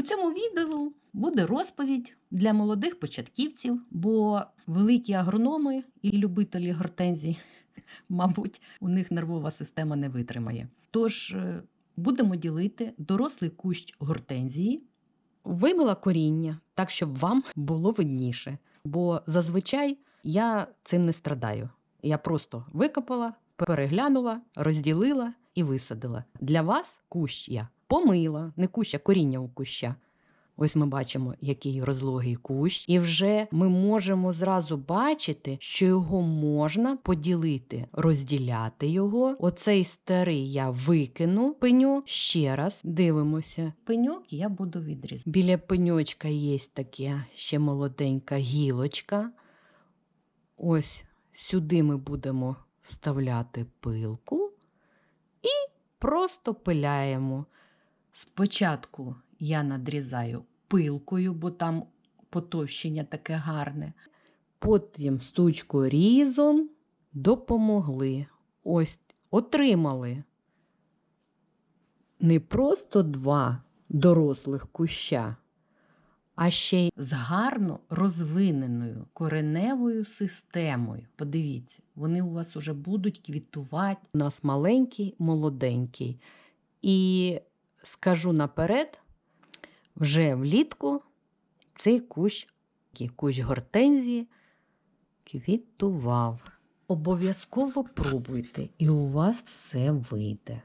У цьому відео буде розповідь для молодих початківців, бо великі агрономи і любителі гортензій, мабуть, у них нервова система не витримає. Тож е, будемо ділити дорослий кущ гортензії. Вимила коріння, так щоб вам було видніше. Бо зазвичай я цим не страдаю. Я просто викопала, переглянула, розділила і висадила. Для вас кущ я помила, не кущ, а коріння у куща. Ось ми бачимо, який розлогий кущ, і вже ми можемо зразу бачити, що його можна поділити, розділяти його. Оцей старий я викину пеньок. Ще раз дивимося. Пеньок я буду відрізати. Біля пеньочка є таке ще молоденька гілочка. Ось сюди ми будемо вставляти пилку просто пиляємо. Спочатку я надрізаю пилкою, бо там потовщення таке гарне. Потім різом допомогли. Ось отримали не просто два дорослих куща, а ще й з гарно розвиненою кореневою системою. Подивіться, вони у вас уже будуть квітувати. У нас маленький, молоденький. І скажу наперед, вже влітку цей кущ, кущ гортензії, квітував. Обов'язково пробуйте, і у вас все вийде.